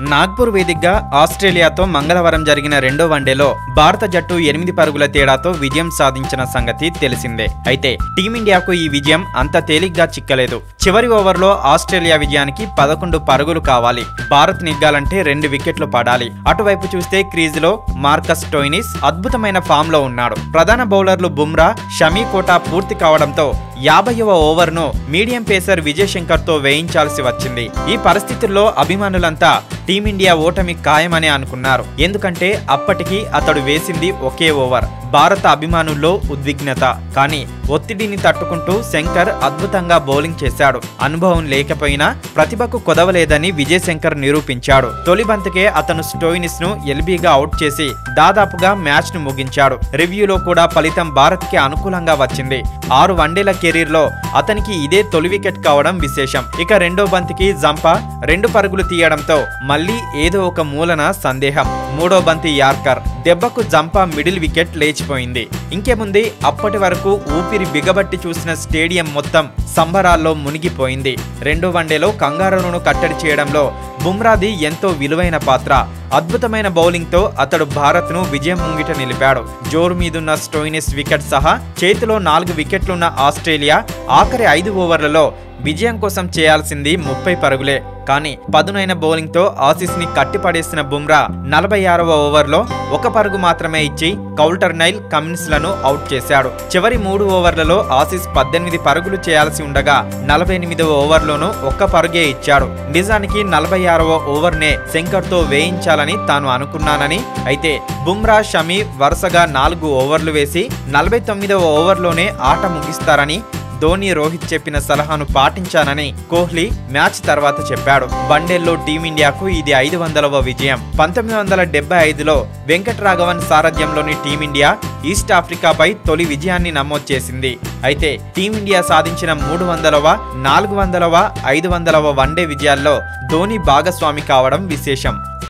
నాగ్పూర్ వేదికగా ఆస్ట్రేలియాతో మంగళవారం జరిగిన రెండో వన్డేలో భారత జట్టు ఎనిమిది పరుగుల తేడాతో విజయం సాధించిన సంగతి తెలిసిందే. అయితే టీమిండియాకు ఈ విజయం అంత తేలిగ్గా చిక్కలేదు. చివరి ఓవర్లో ఆస్ట్రేలియా విజయానికి పదకొండు పరుగులు కావాలి. భారత్ నిగ్గాలంటే రెండు వికెట్లు పడాలి. అటువైపు చూస్తే క్రీజ్లో మార్కస్ టోయినిస్ అద్భుతమైన ఫామ్లో ఉన్నాడు. ప్రధాన బౌలర్లు బుమ్రా షమీ కోటా పూర్తి కావడంతో యాభైవ ఓవర్ను మీడియం పేసర్ విజయ్ శంకర్తో వేయించాల్సి వచ్చింది. ఈ పరిస్థితుల్లో అభిమానులంతా టీమిండియా ఓటమి ఖాయమని అనుకున్నారు. ఎందుకంటే అప్పటికి అతడు వేసింది ఒకే ఓవర్. భారత అభిమానుల్లో ఉద్విగ్నత. కానీ ఒత్తిడిని తట్టుకుంటూ శంకర్ అద్భుతంగా బౌలింగ్ చేశాడు. అనుభవం లేకపోయినా ప్రతిభకు కొదవలేదని విజయ్ శంకర్ నిరూపించాడు. తొలి బంతికే అతను స్టోయినిస్ను ఎల్బీగా అవుట్ చేసి దాదాపుగా మ్యాచ్ను ముగించాడు. రివ్యూలో కూడా ఫలితం భారత్కి అనుకూలంగా వచ్చింది. ఆరు వన్డేల కెరీర్లో అతనికి ఇదే తొలి వికెట్ కావడం విశేషం. ఇక రెండో బంతికి జంపా రెండు పరుగులు తీయడంతో మళ్ళీ ఏదో ఒక మూలన సందేహం. మూడో బంతి యార్కర్. దెబ్బకు జంపా మిడిల్ వికెట్ లేచిపోయింది. ఇంకేముంది? అప్పటి వరకు ఊపిరి బిగబట్టి చూసిన స్టేడియం మొత్తం సంబరాల్లో మునిగిపోయింది. రెండో వన్డేలో కంగారును కట్టడి చేయడంలో బుమ్రాది ఎంతో విలువైన పాత్ర. అద్భుతమైన బౌలింగ్తో అతడు భారత్ను విజయం ముంగిట నిలిపాడు. జోరు మీదున్న స్టోయినిస్ వికెట్ సహా చేతిలో నాలుగు వికెట్లున్న ఆస్ట్రేలియా ఆఖరి ఐదు ఓవర్లలో విజయం కోసం చేయాల్సింది ముప్పై పరుగులే. కానీ పదునైన బౌలింగ్తో ఆసీస్ని కట్టిపడేసిన బుమ్రా నలభై ఆరవ ఓవర్లో ఒక పరుగు మాత్రమే ఇచ్చి కౌల్టర్ నైల్ కమిన్స్లను అవుట్ చేశాడు. చివరి మూడు ఓవర్లలో ఆసీస్ పద్దెనిమిది పరుగులు చేయాల్సి ఉండగా నలభై ఎనిమిదవ ఓవర్లోనూ ఒక్క పరుగే ఇచ్చాడు. నిజానికి నలభై ఆరవ ఓవర్నే శంకర్తో చేయాలని తాను అనుకున్నానని. అయితే బుమ్రా షమీ వరుసగా నాలుగు ఓవర్లు వేసి నలభై తొమ్మిదవ ఓవర్లోనే ఆట ముగిస్తారని ధోని రోహిత్ చెప్పిన సలహాను పాటించానని కోహ్లీ మ్యాచ్ తర్వాత చెప్పాడు. వన్డేల్లో టీమిండియాకు ఇది ఐదు వందలవ విజయం. పంతొమ్మిది వందల డెబ్బై ఐదులో వెంకటరాఘవన్ సారథ్యంలోని టీమిండియా ఈస్ట్ ఆఫ్రికాపై తొలి విజయాన్ని నమోదు చేసింది. అయితే టీమిండియా సాధించిన మూడు వందలవ నాలుగు వందలవ ఐదు వందలవ వన్డే విజయాల్లో ధోని భాగస్వామి కావడం విశేషం.